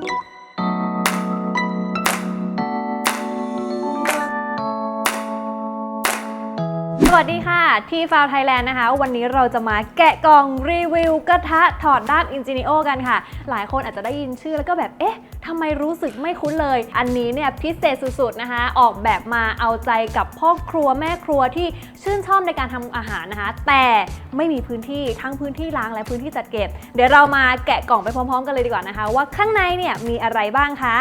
Thank you. วัสดีค่ะ ที่ฟาวไทยแลนด์นะคะ วันนี้เราจะมาแกะกล่องรีวิวกระทะถอดด้ามอินจิเนโอกันค่ะ หลายคนอาจจะได้ยินชื่อแล้วก็แบบ เอ๊ะทำไมรู้สึกไม่คุ้นเลย อันนี้เนี่ยพิเศษสุดๆนะคะ ออกแบบมาเอาใจกับพ่อครัวแม่ครัวที่ชื่นชอบในการทำอาหารนะคะ แต่ไม่มีพื้นที่ทั้งพื้นที่ล้างและพื้นที่จัดเก็บ เดี๋ยวเรามาแกะกล่องไปพร้อมๆ กันเลยดีกว่านะคะ ว่าข้างในเนี่ยมีอะไรบ้างค่ะ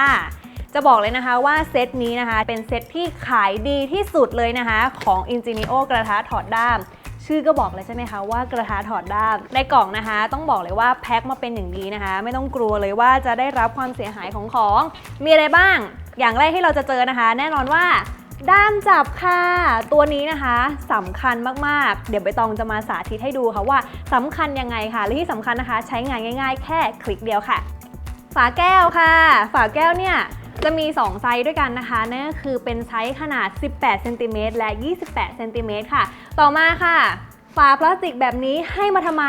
จะบอกเลยนะคะว่าเซตนี้นะคะ เป็นเซตที่ขายดีที่สุดเลยนะคะ ของ Ingenio กระทะถอดด้าม ชื่อก็บอกเลยใช่ไหมคะว่ากระทะถอดด้าม ในกล่องนะคะ ต้องบอกเลยว่าแพ็คมาเป็นอย่างดีนะคะ ไม่ต้องกลัวเลยว่าจะได้รับความเสียหายของของ มีอะไรบ้าง อย่างแรกที่เราจะเจอนะคะ แน่นอนว่าด้ามจับค่ะ ตัวนี้นะคะสำคัญมากๆ เดี๋ยวใบตองจะมาสาธิตให้ดูค่ะว่าสำคัญยังไงค่ะ และที่สำคัญนะคะ ใช้งานง่าย ๆ แค่คลิกเดียวค่ะ ฝาแก้วค่ะ ฝาแก้วเนี่ย จะมี 2 ไซส์ด้วยกันนะคะนั่นก็คือเป็นไซส์ขนาด 18เซนติเมตรและ 28เซนติเมตรค่ะ ต่อมาค่ะฝาพลาสติกแบบนี้ให้มาทำไม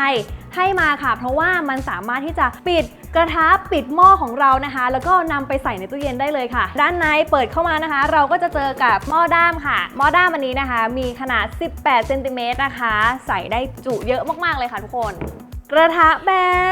ให้มาค่ะ เพราะว่ามันสามารถที่จะปิดกระทะปิดหม้อของเรานะคะ แล้วก็นำไปใส่ในตู้เย็นได้เลยค่ะ ด้านในเปิดเข้ามานะคะ เราก็จะเจอกับหม้อด้ามค่ะ หม้อด้ามอันนี้นะคะ มีขนาด 18เซนติเมตรนะคะ ใส่ได้จุเยอะมากๆเลยค่ะทุกคน กระทะแบ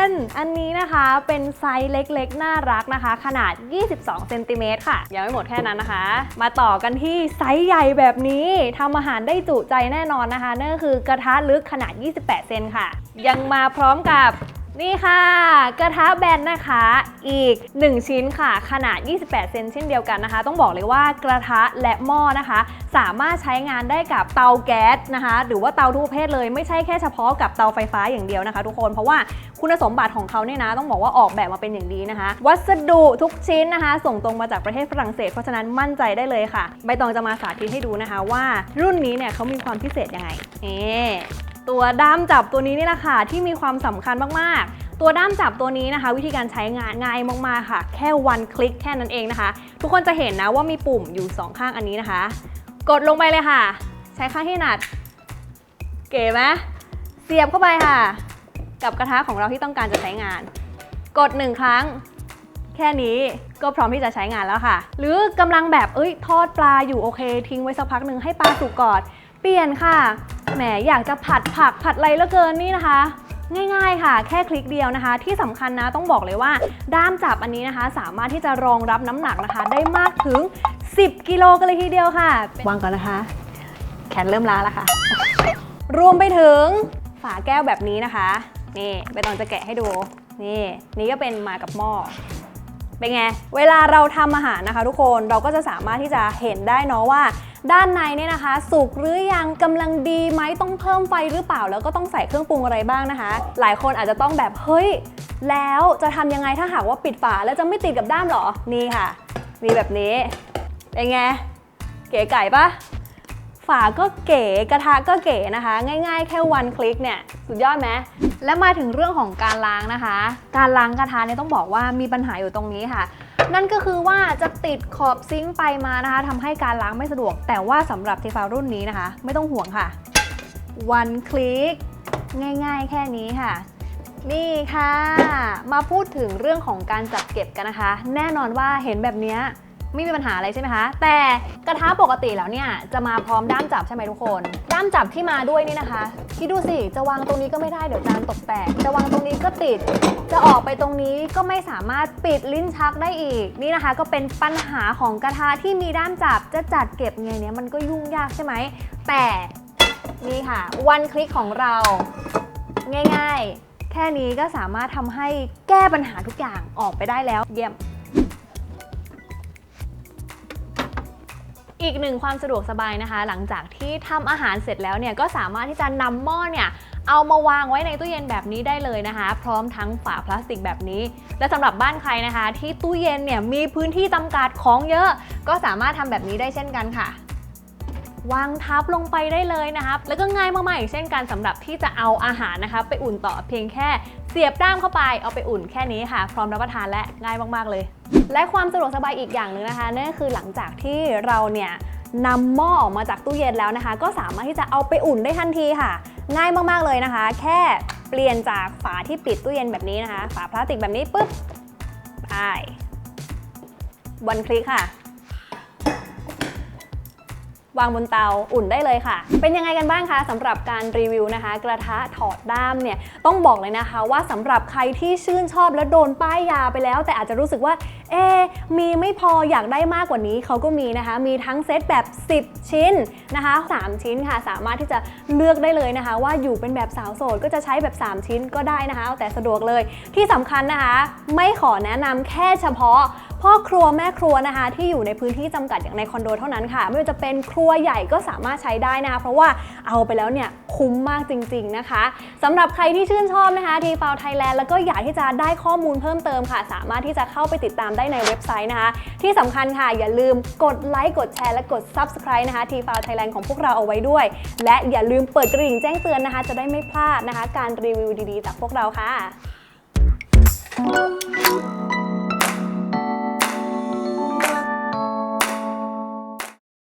น อันนี้นะคะเป็นไซส์เล็กๆ น่ารักนะคะ ขนาด 22 เซนติเมตรค่ะ ยังไม่หมดแค่นั้นนะคะ มาต่อกันที่ไซส์ใหญ่แบบนี้ทำอาหารได้จุใจแน่นอนนะคะ นั่นก็คือกระทะลึกขนาด 28 เซนค่ะ ยังมาพร้อมกับ นี่ค่ะ กระทะแบนนะคะอีก 1 ชิ้นค่ะ ขนาด 28 เซนเช่นเดียวกันนะคะ ต้องบอกเลยว่ากระทะและหม้อนะคะ สามารถใช้งานได้กับเตาแก๊สนะคะ หรือว่าเตาทุกประเภทเลยไม่ใช่แค่เฉพาะกับเตาไฟฟ้าอย่างเดียวนะคะ ทุกคนเพราะว่าคุณสมบัติของเขาเนี่ยนะ ต้องบอกว่าออกแบบมาเป็นอย่างดีนะคะ วัสดุทุกชิ้นนะคะ ส่งตรงมาจากประเทศฝรั่งเศสเพราะฉะนั้นมั่นใจได้เลยค่ะ ใบตองจะมาสาธิตให้ดูนะคะว่ารุ่นนี้เนี่ยเขามีความพิเศษยังไงนี่ ตัวด้ามจับตัวนี้นี่แหละค่ะที่มีความสำคัญมากๆ ตัวด้ามจับตัวนี้นะคะ วิธีการใช้งานง่ายมากๆค่ะ แค่วันคลิกแค่นั้นเองนะคะ ทุกคนจะเห็นนะว่ามีปุ่มอยู่สองข้างอันนี้นะคะ กดลงไปเลยค่ะ ใช้ข้างที่ถนัด เก๋ไหมเสียบเข้าไปค่ะ กับกระทะของเราที่ต้องการจะใช้งาน กดหนึ่งครั้งแค่นี้ก็พร้อมที่จะใช้งานแล้วค่ะ หรือกำลังแบบเอ้ยทอดปลาอยู่โอเค ทิ้งไว้สักพักหนึ่งให้ปลาสุกก่อน เปลี่ยนค่ะ แหมอยากจะผัดผักผัดอะไรเหลือเกินนี่นะคะ ง่ายๆค่ะ แค่คลิกเดียวนะคะ ที่สำคัญนะต้องบอกเลยว่า ด้ามจับอันนี้นะคะ สามารถที่จะรองรับน้ำหนักนะคะ ได้มากถึง 10 กิโลกันเลยทีเดียวค่ะวางก่อนนะคะ แขนเริ่มล้าแล้วค่ะ รวมไปถึงฝาแก้วแบบนี้นะคะ นี่ใบตองจะแกะให้ดู นี่ นี่ก็เป็นมากับหม้อ เป็นไง เวลาเราทำอาหารนะคะ ทุกคนเราก็จะสามารถที่จะเห็นได้เนาะว่า ด้านในเนี่ยนะคะ สุกหรือยังกำลังดีไหมต้องเพิ่มไฟหรือเปล่า แล้วก็ต้องใส่เครื่องปรุงอะไรบ้างนะคะ หลายคนอาจจะต้องแบบเฮ้ย แล้วจะทำยังไงถ้าหากว่าปิดฝาแล้วจะไม่ติดกับด้ามเหรอนี่ค่ะ มีแบบนี้เป็นไงเก๋ไก่ปะ ฝาก็เก๋กระทะก็เก๋นะคะ ง่ายๆ แค่วันคลิกเนี่ยสุดยอดไหมและมาถึงเรื่องของการล้างนะคะ การล้างกระทะเนี่ยต้องบอกว่ามีปัญหาอยู่ตรงนี้ค่ะ นั่นก็คือว่าจะติดขอบซิงค์ไปมานะคะทำให้การล้างไม่สะดวก แต่ว่าสำหรับเทฟารุ่นนี้นะคะ ไม่ต้องห่วงค่ะ วันคลิก ง่ายๆ แค่นี้ค่ะนี่ค่ะ มาพูดถึงเรื่องของการจัดเก็บกันนะคะ แน่นอนว่าเห็นแบบเนี้ย ไม่มีปัญหาอะไรใช่ไหมคะ แต่กระทะปกติแล้วเนี่ยจะมาพร้อมด้ามจับใช่ไหมทุกคน ด้ามจับที่มาด้วยนี่นะคะ คิดดูสิ จะวางตรงนี้ก็ไม่ได้เดี๋ยวจานตกแตก จะวางตรงนี้ก็ติด จะออกไปตรงนี้ก็ไม่สามารถปิดลิ้นชักได้อีก นี่นะคะ ก็เป็นปัญหาของกระทะที่มีด้ามจับจะจัดเก็บไงเนี่ยมันก็ยุ่งยากใช่ไหม แต่นี่ค่ะ วันคลิกของเรา ง่าย ๆ แค่นี้ก็สามารถทำให้แก้ปัญหาทุกอย่างออกไปได้แล้วเยี่ยม อีกหนึ่งความสะดวกสบายนะคะ หลังจากที่ทำอาหารเสร็จแล้วเนี่ยก็สามารถที่จะนำหม้อเนี่ยเอามาวางไว้ในตู้เย็นแบบนี้ได้เลยนะคะ พร้อมทั้งฝาพลาสติกแบบนี้ และสำหรับบ้านใครนะคะ ที่ตู้เย็นเนี่ยมีพื้นที่จำกัดของเยอะ ก็สามารถทำแบบนี้ได้เช่นกันค่ะ วางทับลงไปได้เลยนะคะแล้วก็ง่ายมากๆอย่างเช่นการสำหรับที่จะเอาอาหารนะคะ ไปอุ่นต่อเพียงแค่เสียบด้ามเข้าไปเอาไปอุ่นแค่นี้ค่ะ พร้อมรับประทานและง่ายมากๆเลย และความสะดวกสบายอีกอย่างหนึ่งนะคะนั่นก็คือหลังจากที่เราเนี่ยนำหม้อออกมาจากตู้เย็นแล้วนะคะ ก็สามารถที่จะเอาไปอุ่นได้ทันทีค่ะ ง่ายมากๆเลยนะคะ แค่เปลี่ยนจากฝาที่ปิดตู้เย็นแบบนี้นะคะ ฝาพลาสติกแบบนี้ปุ๊บไปวันคลิกค่ะ วางบนเตาอุ่นได้เลยค่ะ เป็นยังไงกันบ้างคะสำหรับการรีวิวนะคะ กระทะถอดด้ามเนี่ยต้องบอกเลยนะคะว่าสำหรับใครที่ชื่นชอบและโดนป้ายยาไปแล้ว แต่อาจจะรู้สึกว่า เอะมีไม่พออยากได้มากกว่านี้เขาก็มีนะคะ มีทั้งเซตแบบ 10 ชิ้นนะคะ 3 ชิ้นค่ะ สามารถที่จะเลือกได้เลยนะคะ ว่าอยู่เป็นแบบสาวโสดก็จะใช้แบบ 3 ชิ้นก็ได้นะคะเอาแต่สะดวกเลยที่สำคัญนะคะ ไม่ขอแนะนำแค่เฉพาะ พ่อครัวแม่ครัวนะคะ ที่อยู่ในพื้นที่จำกัดอย่างในคอนโดเท่านั้นค่ะ ไม่ว่าจะเป็นครัวใหญ่ก็สามารถใช้ได้นะ เพราะว่าเอาไปแล้วเนี่ยคุ้มมากจริง ๆนะคะสำหรับใครที่ชื่นชอบนะคะทีฟาวไทยแลนด์แล้วก็อยากที่จะได้ข้อมูลเพิ่มเติมค่ะ สามารถที่จะเข้าไปติดตามได้ในเว็บไซต์นะคะ ที่สำคัญค่ะ อย่าลืมกดไลค์กดแชร์และกด Subscribe นะคะทีฟาวไทยแลนด์ของพวกเราเอาไว้ด้วย และอย่าลืมเปิดกระดิ่งแจ้งเตือนนะคะ จะได้ไม่พลาดนะคะ การรีวิวดีๆ จากพวกเราค่ะ